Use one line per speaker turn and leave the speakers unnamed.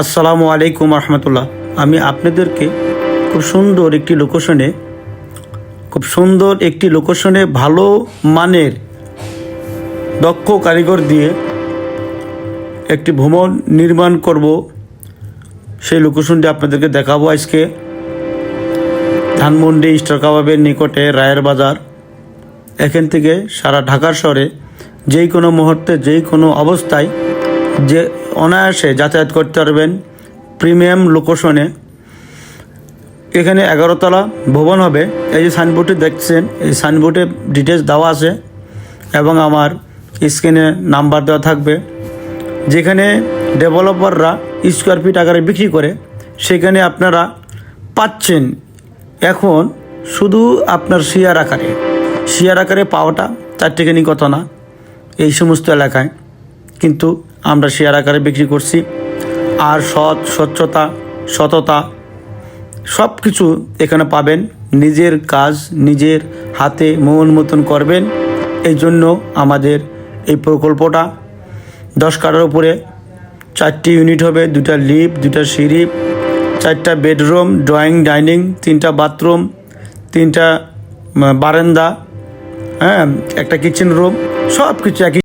আসসালামু আলাইকুম রহমতুল্লাহ। আমি আপনাদেরকে খুব সুন্দর একটি লোকেশনে খুব সুন্দর একটি লোকেশনে ভালো মানের দক্ষ কারিগর দিয়ে একটি ভ্রমণ নির্মাণ করব। সেই লোকেশনটি আপনাদেরকে দেখাবো আজকে। ধানমন্ডি স্টার কাবাবের নিকটে রায়ের বাজার। এখান থেকে সারা ঢাকার শহরে যেই কোনো মুহূর্তে, যেই কোনো অবস্থায় যে অনায়াসে যাতায়াত করতে পারবেন প্রিমিয়াম লোকেশনে। এখানে এগারোতলা ভবন হবে। এই যে সাইনবোর্ডে দেখছেন, এই সাইনবোর্ডে ডিটেলস দেওয়া আছে এবং আমার স্ক্রিনে নাম্বার দেওয়া থাকবে। যেখানে ডেভেলপাররা স্কোয়ার ফিট আকারে বিক্রি করে, সেখানে আপনারা পাচ্ছেন এখন শুধু আপনার শেয়ার আকারে। শেয়ার আকারে পাওয়াটা তার টেকেনি কথা না এই সমস্ত এলাকায়। কিন্তু আমরা শেয়ার আকারে বিক্রি করছি। আর সৎ, স্বচ্ছতা, সততা সব কিছু এখানে পাবেন। নিজের কাজ নিজের হাতে মন মতন করবেন। এই জন্য আমাদের এই প্রকল্পটা দশ কাটার উপরে চারটি ইউনিট হবে দুটা লিফট দুটা সিঁড়ি, চারটা বেডরুম, ড্রয়িং, ডাইনিং, তিনটা বাথরুম, তিনটা বারান্দা হ্যাঁ একটা কিচেন রুম সব কিছু একই